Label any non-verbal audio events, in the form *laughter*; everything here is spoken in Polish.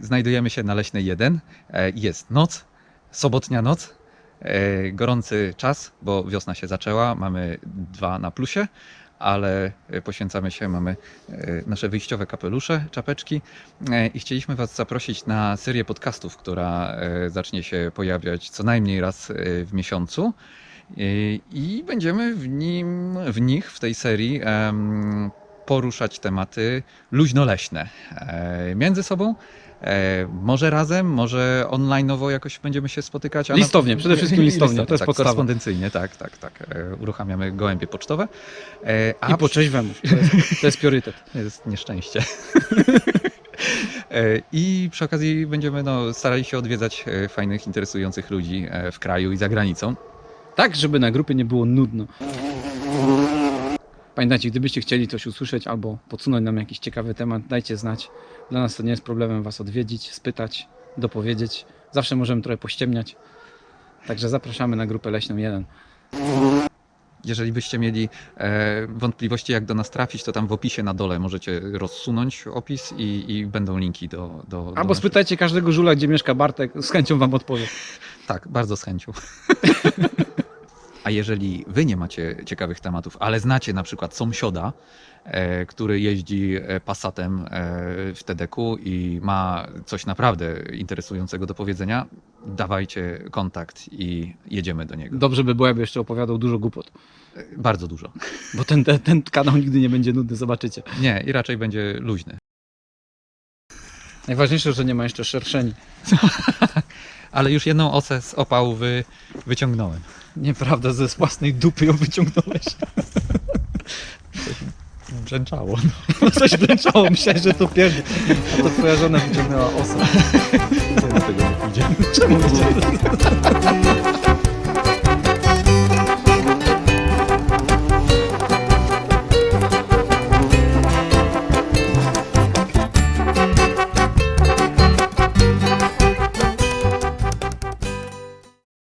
znajdujemy się na Leśnej 1. E, Jest noc, sobotnia noc, e, gorący czas, bo wiosna się zaczęła, mamy dwa na plusie, ale e, poświęcamy się, mamy nasze wyjściowe kapelusze, czapeczki i chcieliśmy Was zaprosić na serię podcastów, która zacznie się pojawiać co najmniej raz w miesiącu. I- będziemy w, nim, w nich, w tej serii, poruszać tematy luźnoleśne e, między sobą. E, może razem, może online'owo jakoś będziemy się spotykać. a na- Listownie, przede *laughs* wszystkim listownie, to jest tak, podstawa. korespondencyjnie, tak, tak, tak. E, uruchamiamy gołębie pocztowe. A I po trzeźwemu. To jest, to jest priorytet. *laughs* jest nieszczęście. *laughs* I przy okazji będziemy no, starali się odwiedzać fajnych, interesujących ludzi w kraju i za granicą. Tak, żeby na grupie nie było nudno. Pamiętajcie, gdybyście chcieli coś usłyszeć albo podsunąć nam jakiś ciekawy temat, dajcie znać. Dla nas to nie jest problemem Was odwiedzić, spytać, dopowiedzieć. Zawsze możemy trochę pościemniać. Także zapraszamy na grupę Leśną 1. Jeżeli byście mieli e, wątpliwości, jak do nas trafić, to tam w opisie na dole możecie rozsunąć opis i, i będą linki do. do, do Albo naszych- spytajcie każdego żula, gdzie mieszka Bartek, z chęcią Wam odpowie. Tak, bardzo z chęcią. *laughs* A jeżeli wy nie macie ciekawych tematów, ale znacie na przykład sąsiada, e, który jeździ e, Passatem e, w TDK i ma coś naprawdę interesującego do powiedzenia, dawajcie kontakt i jedziemy do niego. Dobrze by było, jakby jeszcze opowiadał dużo głupot. Bardzo dużo. *laughs* Bo ten, ten, ten kanał nigdy nie będzie nudny, zobaczycie. Nie, i raczej będzie luźny. Najważniejsze, że nie ma jeszcze szerszeni. *laughs* Ale już jedną osę z opału wy, wyciągnąłem. Nieprawda, ze własnej dupy ją wyciągnąłeś. Brzęczało. No *laughs* coś wręczało, myślałem, że to pierdol. A to twoja żona wyciągnęła osę. *laughs* Do tego nie pójdzie. Czemu widziałem? *laughs*